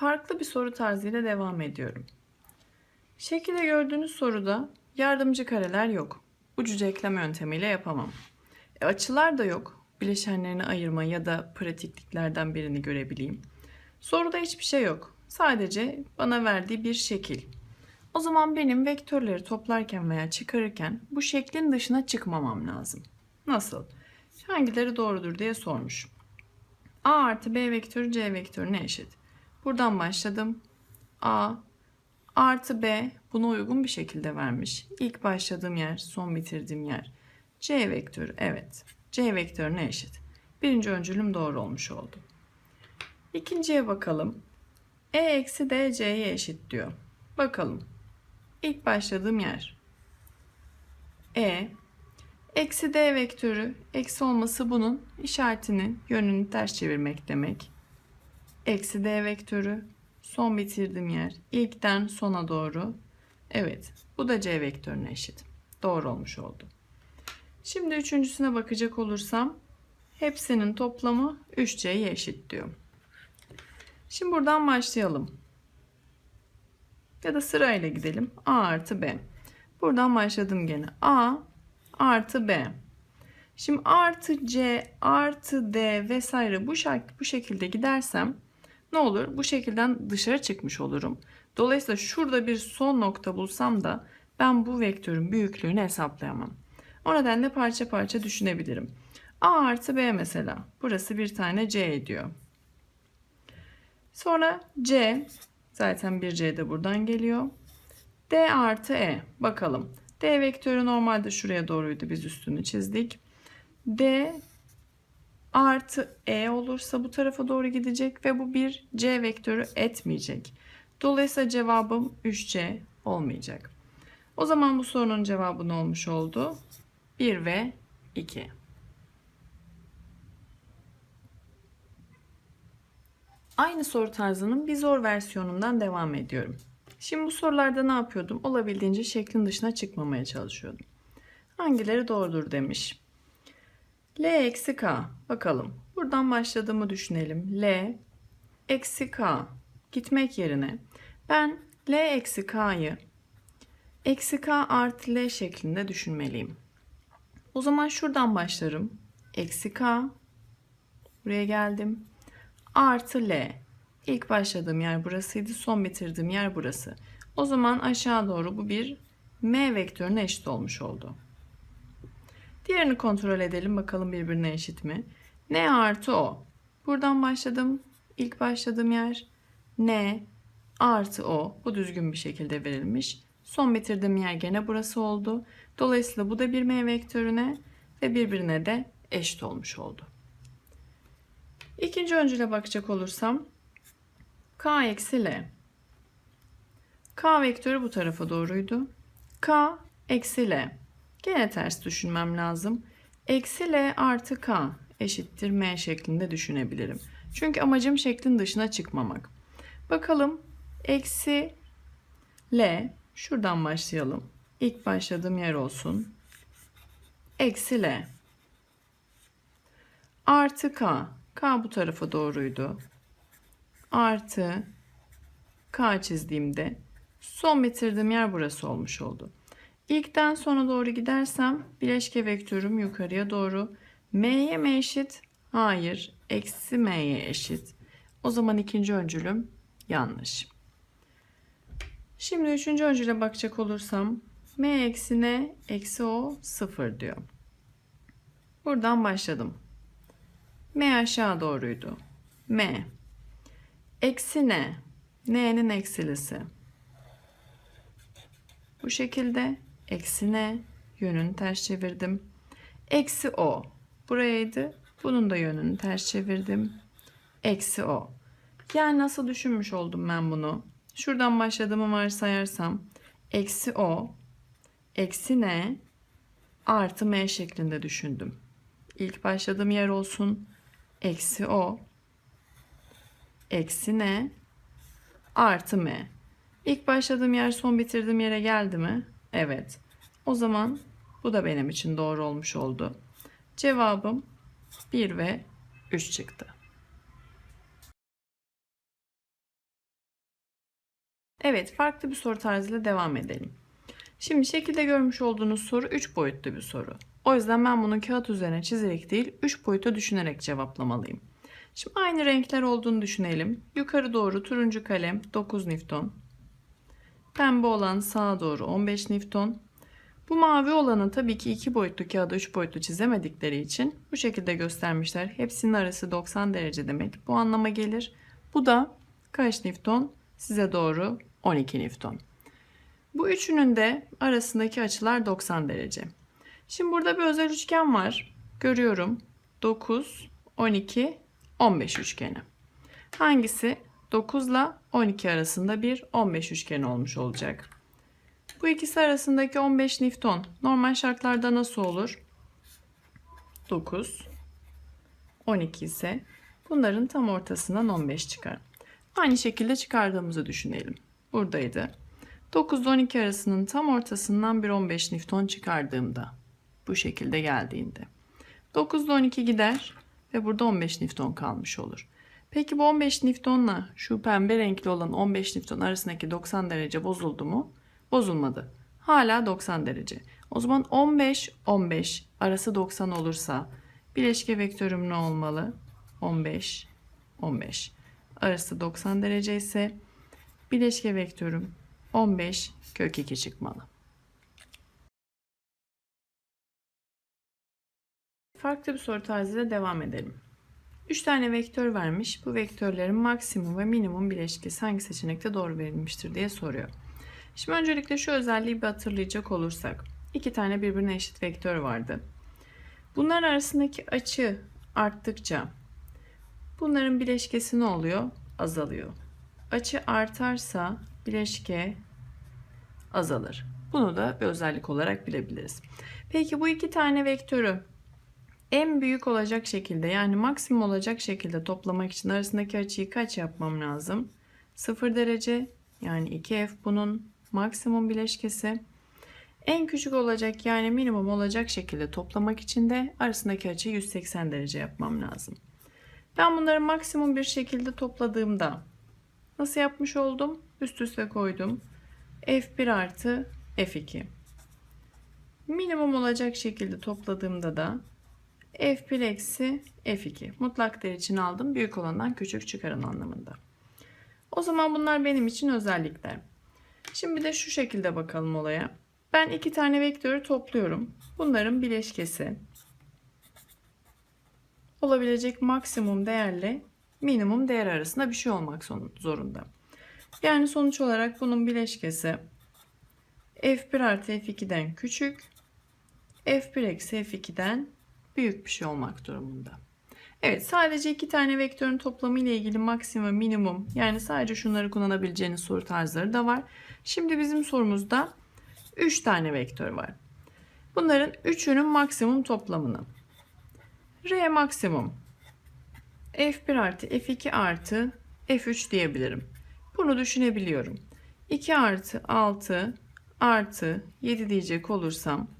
Farklı bir soru tarzıyla devam ediyorum. Şekilde gördüğünüz soruda yardımcı kareler yok. Ucuca ekleme yöntemiyle yapamam. E, açılar da yok. Bileşenlerini ayırma ya da pratikliklerden birini görebileyim. Soruda hiçbir şey yok. Sadece bana verdiği bir şekil. O zaman benim vektörleri toplarken veya çıkarırken bu şeklin dışına çıkmamam lazım. Nasıl? Hangileri doğrudur diye sormuş. A artı B vektörü C vektörüne eşit. Buradan başladım. A artı B buna uygun bir şekilde vermiş. İlk başladığım yer, son bitirdiğim yer. C vektörü evet. C vektörüne eşit. Birinci öncülüm doğru olmuş oldu. İkinciye bakalım. E eksi D C'ye eşit diyor. Bakalım. İlk başladığım yer. E eksi D vektörü eksi olması bunun işaretinin yönünü ters çevirmek demek. Eksi D vektörü son bitirdiğim yer. İlkten sona doğru. Evet bu da C vektörüne eşit. Doğru olmuş oldu. Şimdi üçüncüsüne bakacak olursam hepsinin toplamı 3C'ye eşit diyor. Şimdi buradan başlayalım. Ya da sırayla gidelim. A artı B. Buradan başladım gene. A artı B. Şimdi artı C artı D vesaire bu şekilde gidersem ne olur? Bu şekilden dışarı çıkmış olurum. Dolayısıyla şurada bir son nokta bulsam da ben bu vektörün büyüklüğünü hesaplayamam. O nedenle parça parça düşünebilirim. A artı B mesela. Burası bir tane C ediyor. Sonra C. Zaten bir C de buradan geliyor. D artı E. Bakalım. D vektörü normalde şuraya doğruydu. Biz üstünü çizdik. D artı E olursa bu tarafa doğru gidecek ve bu bir C vektörü etmeyecek. Dolayısıyla cevabım 3C olmayacak. O zaman bu sorunun cevabı ne olmuş oldu? 1 ve 2. Aynı soru tarzının bir zor versiyonundan devam ediyorum. Şimdi bu sorularda ne yapıyordum? Olabildiğince şeklin dışına çıkmamaya çalışıyordum. Hangileri doğrudur demiş. L eksi K. Bakalım. Buradan başladığımı düşünelim. L eksi K. Gitmek yerine ben L eksi K'yı eksi K artı L şeklinde düşünmeliyim. O zaman şuradan başlarım. Eksi K. Buraya geldim. Artı L. İlk başladığım yer burasıydı. Son bitirdiğim yer burası. O zaman aşağı doğru bu bir M vektörüne eşit olmuş oldu. Diğerini kontrol edelim. Bakalım birbirine eşit mi? N artı O. Buradan başladım. İlk başladığım yer N artı O. Bu düzgün bir şekilde verilmiş. Son bitirdiğim yer gene burası oldu. Dolayısıyla bu da bir M vektörüne ve birbirine de eşit olmuş oldu. İkinci öncüle bakacak olursam K eksi L. K vektörü bu tarafa doğruydu. K eksi L. Gene ters düşünmem lazım. Eksi L artı K eşittir M şeklinde düşünebilirim. Çünkü amacım şeklin dışına çıkmamak. Bakalım eksi L şuradan başlayalım. İlk başladığım yer olsun. Eksi L artı K. K bu tarafa doğruydu. Artı K çizdiğimde son bitirdiğim yer burası olmuş oldu. İlkten sona doğru gidersem bileşke vektörüm yukarıya doğru. M'ye mi eşit? Hayır. Eksi M'ye eşit. O zaman ikinci öncülüm yanlış. Şimdi üçüncü öncüle bakacak olursam M eksi N eksi O sıfır diyor. Buradan başladım. M aşağı doğruydu. M. Eksi N. N'nin eksilisi. Bu şekilde eksi N yönünü ters çevirdim. Eksi O. Burayaydı. Bunun da yönünü ters çevirdim. Eksi O. Yani nasıl düşünmüş oldum ben bunu? Şuradan başladığımı varsayarsam eksi O eksi N artı M şeklinde düşündüm. İlk başladığım yer olsun. Eksi O eksi N artı M. İlk başladığım yer son bitirdiğim yere geldi mi? Evet. O zaman bu da benim için doğru olmuş oldu. Cevabım 1 ve 3 çıktı. Evet, farklı bir soru tarzıyla devam edelim. Şimdi şekilde görmüş olduğunuz soru 3 boyutlu bir soru. O yüzden ben bunu kağıt üzerine çizerek değil 3 boyuta düşünerek cevaplamalıyım. Şimdi aynı renkler olduğunu düşünelim. Yukarı doğru turuncu kalem 9 Newton. Pembe olan sağa doğru 15 Newton. Bu mavi olanı tabii ki 2 boyutlu kağıda 3 boyutlu çizemedikleri için bu şekilde göstermişler. Hepsinin arası 90 derece demek. Bu anlama gelir. Bu da kaç Newton? Size doğru 12 Newton. Bu üçünün de arasındaki açılar 90 derece. Şimdi burada bir özel üçgen var. Görüyorum. 9, 12, 15 üçgeni. Hangisi 9 ile 12 arasında bir 15 üçgeni olmuş olacak? Bu ikisi arasındaki 15 Newton normal şartlarda nasıl olur? 9, 12 ise bunların tam ortasından 15 çıkar. Aynı şekilde çıkardığımızı düşünelim. Buradaydı. 9 ile 12 arasının tam ortasından bir 15 Newton çıkardığımda bu şekilde geldiğinde 9 ile 12 gider ve burada 15 Newton kalmış olur. Peki bu 15 Newton'la şu pembe renkli olan 15 Newton arasındaki 90 derece bozuldu mu? Bozulmadı. Hala 90 derece. O zaman 15 15 arası 90 olursa bileşke vektörüm ne olmalı? 15 15 arası 90 derece ise bileşke vektörüm 15 kök 2 çıkmalı. Farklı bir soru tarzıyla devam edelim. 3 tane vektör vermiş. Bu vektörlerin maksimum ve minimum bileşkesi hangi seçenekte doğru verilmiştir diye soruyor. Şimdi öncelikle şu özelliği bir hatırlayacak olursak. iki tane birbirine eşit vektör vardı. Bunlar arasındaki açı arttıkça bunların bileşkesi ne oluyor? Azalıyor. Açı artarsa bileşke azalır. Bunu da bir özellik olarak bilebiliriz. Peki bu iki tane vektörü en büyük olacak şekilde yani maksimum olacak şekilde toplamak için arasındaki açıyı kaç yapmam lazım? 0 derece yani 2f bunun maksimum bileşkesi. En küçük olacak yani minimum olacak şekilde toplamak için de arasındaki açıyı 180 derece yapmam lazım. Ben bunları maksimum bir şekilde topladığımda nasıl yapmış oldum? Üst üste koydum. F1 artı F2. Minimum olacak şekilde topladığımda da F1 eksi F2. Mutlak değer için aldım. Büyük olandan küçük çıkarın anlamında. O zaman bunlar benim için özellikler. Şimdi de şu şekilde bakalım olaya. Ben iki tane vektörü topluyorum. Bunların bileşkesi olabilecek maksimum değerle minimum değer arasında bir şey olmak zorunda. Yani sonuç olarak bunun bileşkesi f1 artı f2'den küçük, f1 eksi f2'den büyük bir şey olmak durumunda. Evet sadece iki tane vektörün toplamı ile ilgili maksimum minimum yani sadece şunları kullanabileceğiniz soru tarzları da var. Şimdi bizim sorumuzda 3 tane vektör var. Bunların üçünün maksimum toplamını R maksimum F1 artı F2 artı F3 diyebilirim. Bunu düşünebiliyorum. 2 artı 6 artı 7 diyecek olursam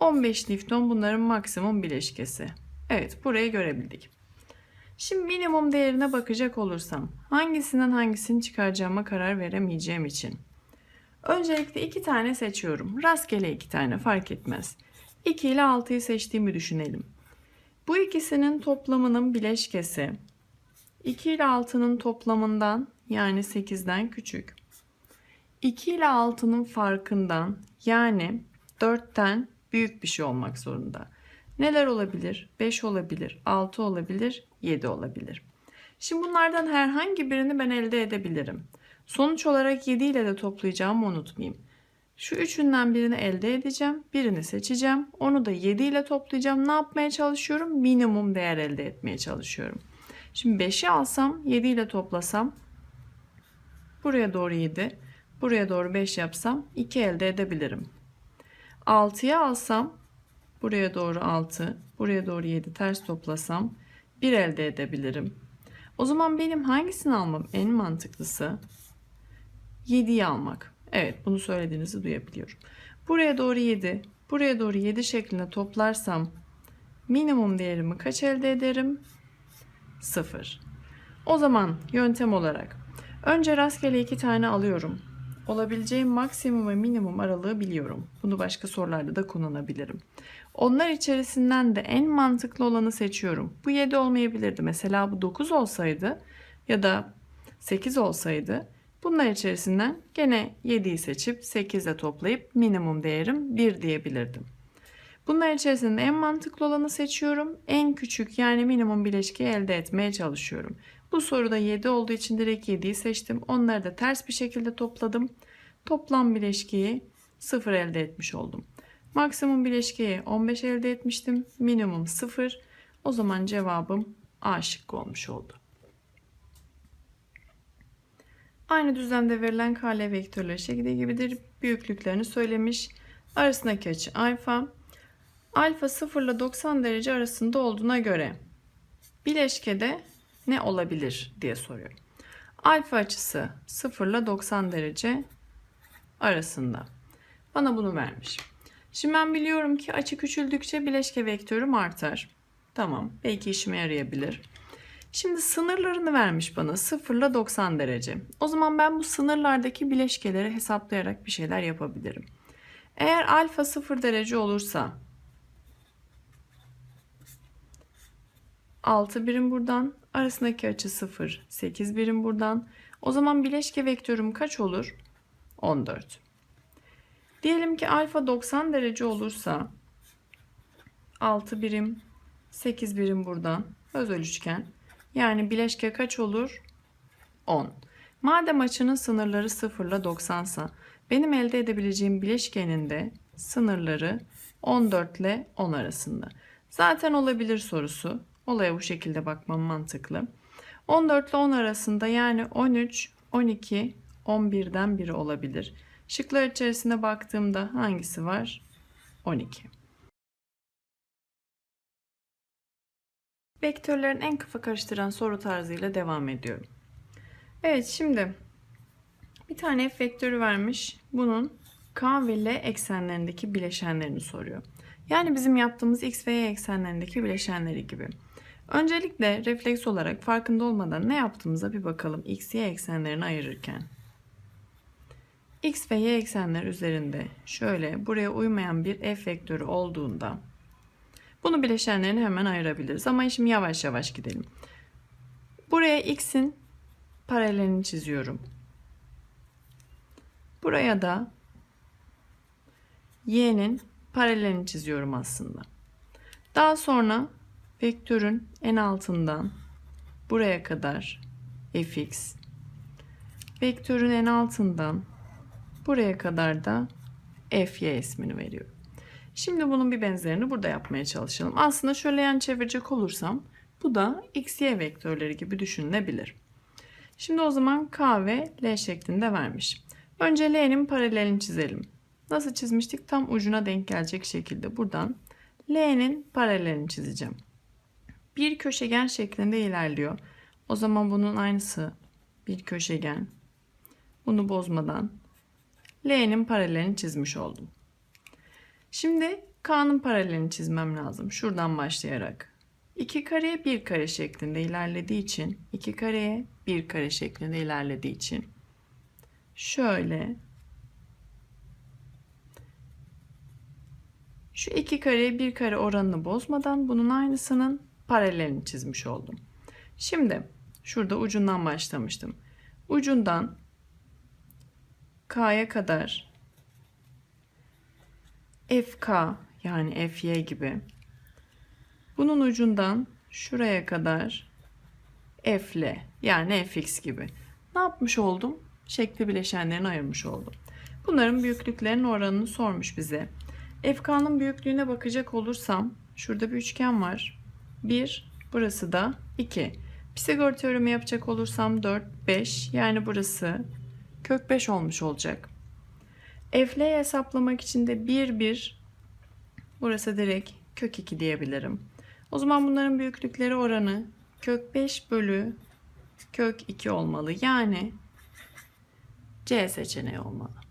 15 Newton bunların maksimum bileşkesi. Evet burayı görebildik. Şimdi minimum değerine bakacak olursam hangisinden hangisini çıkaracağıma karar veremeyeceğim için. Öncelikle iki tane seçiyorum. Rastgele iki tane fark etmez. 2 ile 6'yı seçtiğimi düşünelim. Bu ikisinin toplamının bileşkesi 2 ile 6'nın toplamından yani 8'den küçük. 2 ile 6'nın farkından yani 4'ten büyük bir şey olmak zorunda. Neler olabilir? 5 olabilir, 6 olabilir, 7 olabilir. Şimdi bunlardan herhangi birini ben elde edebilirim. Sonuç olarak 7 ile de toplayacağımı unutmayayım. Şu üçünden birini elde edeceğim. Birini seçeceğim. Onu da 7 ile toplayacağım. Ne yapmaya çalışıyorum? Minimum değer elde etmeye çalışıyorum. Şimdi 5'i alsam 7 ile toplasam buraya doğru 7 buraya doğru 5 yapsam 2 elde edebilirim. 6'ya alsam buraya doğru 6 buraya doğru 7 ters toplasam 1 elde edebilirim. O zaman benim hangisini almam en mantıklısı? 7'yi almak. Evet bunu söylediğinizi duyabiliyorum. Buraya doğru 7 buraya doğru 7 şeklinde toplarsam minimum değerimi kaç elde ederim? 0. O zaman yöntem olarak Önce rastgele iki tane alıyorum. Olabileceğim maksimum ve minimum aralığı biliyorum. Bunu başka sorularda da kullanabilirim. Onlar içerisinden de en mantıklı olanı seçiyorum. Bu 7 olmayabilirdi. Mesela bu 9 olsaydı ya da 8 olsaydı bunlar içerisinden gene 7'yi seçip 8 ile toplayıp minimum değerim 1 diyebilirdim. Bunlar içerisinde en mantıklı olanı seçiyorum. En küçük yani minimum bileşkeyi elde etmeye çalışıyorum. Bu soruda 7 olduğu için direkt 7'yi seçtim. Onları da ters bir şekilde topladım. Toplam bileşkeyi 0 elde etmiş oldum. Maksimum bileşkeyi 15 elde etmiştim. Minimum 0. O zaman cevabım A şıkkı olmuş oldu. Aynı düzlemde verilen kale vektörleri şekilde gibidir. Büyüklüklerini söylemiş. Arasındaki açı alfa. Alfa 0 ile 90 derece arasında olduğuna göre bileşkede ne olabilir diye soruyorum. Alfa açısı 0 ile 90 derece arasında. Bana bunu vermiş. Şimdi ben biliyorum ki açı küçüldükçe bileşke vektörüm artar. Tamam, belki işime yarayabilir. Şimdi sınırlarını vermiş bana 0 ile 90 derece. O zaman ben bu sınırlardaki bileşkeleri hesaplayarak bir şeyler yapabilirim. Eğer alfa 0 derece olursa 6 birim buradan, arasındaki açı 0, 8 birim buradan. O zaman bileşke vektörüm kaç olur? 14. Diyelim ki alfa 90 derece olursa 6 birim, 8 birim buradan özel üçgen. Yani bileşke kaç olur? 10. Madem açının sınırları 0 ile 90 sa benim elde edebileceğim bileşkenin de sınırları 14 ile 10 arasında. Zaten olabilir sorusu. Olaya bu şekilde bakmam mantıklı. 14 ile 10 arasında yani 13, 12, 11'den biri olabilir. Şıklar içerisinde baktığımda hangisi var? 12. Vektörlerin en kafa karıştıran soru tarzıyla devam ediyorum. Evet şimdi bir tane f vektörü vermiş. Bunun k ve l eksenlerindeki bileşenlerini soruyor. Yani bizim yaptığımız x ve y eksenlerindeki bileşenleri gibi. Öncelikle refleks olarak farkında olmadan ne yaptığımıza bir bakalım x, y eksenlerini ayırırken. x ve y eksenler üzerinde şöyle buraya uymayan bir f vektörü olduğunda bunu bileşenlerini hemen ayırabiliriz. Ama şimdi yavaş yavaş gidelim. Buraya x'in paralelini çiziyorum. Buraya da y'nin paralelini çiziyorum aslında. Daha sonra vektörün en altından buraya kadar fx, vektörün en altından buraya kadar da fy ismini veriyorum. Şimdi bunun bir benzerini burada yapmaya çalışalım. Aslında şöyle yan çevirecek olursam bu da x, y vektörleri gibi düşünülebilir. Şimdi o zaman k ve l şeklinde vermiş. Önce l'nin paralelini çizelim. Nasıl çizmiştik? Tam ucuna denk gelecek şekilde buradan l'nin paralelini çizeceğim. Bir köşegen şeklinde ilerliyor. O zaman bunun aynısı bir köşegen. Bunu bozmadan l'nin paralelini çizmiş oldum. Şimdi K'nın paralelini çizmem lazım. Şuradan başlayarak. 2 kareye 1 kare şeklinde ilerlediği için 2 kareye 1 kare şeklinde ilerlediği için şöyle şu iki kareye bir kare oranını bozmadan bunun aynısının paralelini çizmiş oldum. Şimdi şurada ucundan başlamıştım. Ucundan K'ya kadar FK yani FY gibi. Bunun ucundan şuraya kadar F'le yani Fx gibi. Ne yapmış oldum? Şekli bileşenlerini ayırmış oldum. Bunların büyüklüklerinin oranını sormuş bize. FK'nın büyüklüğüne bakacak olursam şurada bir üçgen var. 1, burası da 2. Pisagor teoremi yapacak olursam 4, 5 yani burası kök 5 olmuş olacak. F'le hesaplamak için de 1 1 burası direkt kök 2 diyebilirim. O zaman bunların büyüklükleri oranı kök 5 bölü kök 2 olmalı. Yani C seçeneği olmalı.